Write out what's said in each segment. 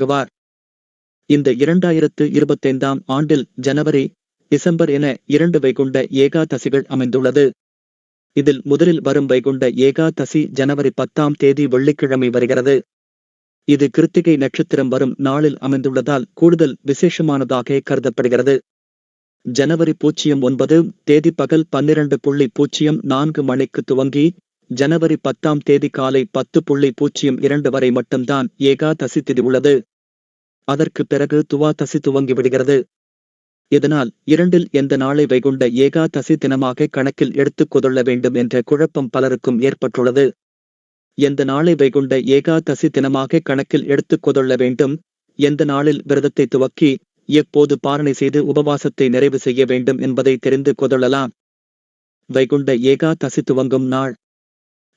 தொடங்குவார் இந்த இரண்டாயிரத்து இருபத்தைந்தாம் ஆண்டில் ஜனவரி டிசம்பர் என இரண்டு வைகுண்ட ஏகாதசிகள் அமைந்துள்ளது. இதில் முதலில் வரும் வைகுண்ட ஏகாதசி ஜனவரி பத்தாம் தேதி வெள்ளிக்கிழமை வருகிறது. இது கிருத்திகை நட்சத்திரம் வரும் நாளில் அமைந்துள்ளதால் கூடுதல் விசேஷமானதாக கருதப்படுகிறது. ஜனவரி பூஜ்ஜியம் ஒன்பது தேதி பகல் பன்னிரண்டு புள்ளி பூஜ்ஜியம் நான்கு மணிக்கு துவங்கி ஜனவரி பத்தாம் தேதி காலை பத்து புள்ளி பூஜ்ஜியம் இரண்டு வரை மட்டும்தான் ஏகாதசி திதி உள்ளது. அதற்கு பிறகு துவாதசி துவங்கி விடுகிறது. இதனால் இரண்டில் எந்த நாளை வைகுண்ட ஏகாதசி தினமாக கணக்கில் எடுத்துக் கொள்ள வேண்டும் என்ற குழப்பம் பலருக்கும் ஏற்பட்டுள்ளது. எந்த நாளை வைகுண்ட ஏகாதசி தினமாக கணக்கில் எடுத்துக் கொள்ள வேண்டும் எந்த நாளில் விரதத்தை துவக்கி எப்போது பாரணை செய்து உபவாசத்தை நிறைவு செய்ய வேண்டும் என்பதை தெரிந்து கொள்ளலாம் வைகுண்ட ஏகாதசி துவங்கும் நாள்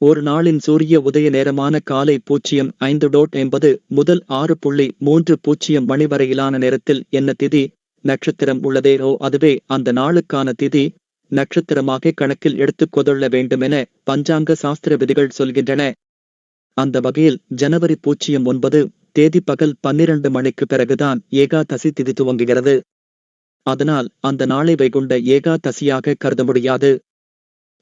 ஒரு நாளின் சூரிய உதய நேரமான காலை பூஜ்ஜியம் ஐந்து டோட் என்பது முதல் ஆறு புள்ளி மூன்று பூஜ்ஜியம் மணி வரையிலான நேரத்தில் என்ன திதி? நட்சத்திரம் உள்ளதேரோ அதுவே அந்த நாளுக்கான திதி. நட்சத்திரமாக கணக்கில் எடுத்துக் கொள்ள வேண்டுமென பஞ்சாங்க சாஸ்திர விதிகள் சொல்கின்றன. அந்த வகையில் ஜனவரி பூஜ்ஜியம் ஒன்பது தேதி பகல் பன்னிரண்டு மணிக்கு பிறகுதான் ஏகாதசி திதி துவங்குகிறது. அதனால் அந்த நாளை வைகுண்ட ஏகாதசியாக கருத முடியாது.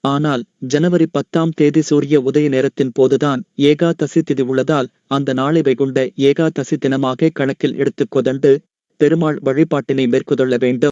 ஆனால் ஜனவரி பத்தாம் தேதி சூரிய உதய நேரத்தின் போதுதான் ஏகாதசி திதி உள்ளதால் அந்த நாளை வைகுண்ட ஏகாதசி தினமாக கணக்கில் எடுத்துக் கொதண்டு பெருமாள் வழிபாட்டினை மேற்கொள்ள வேண்டும்.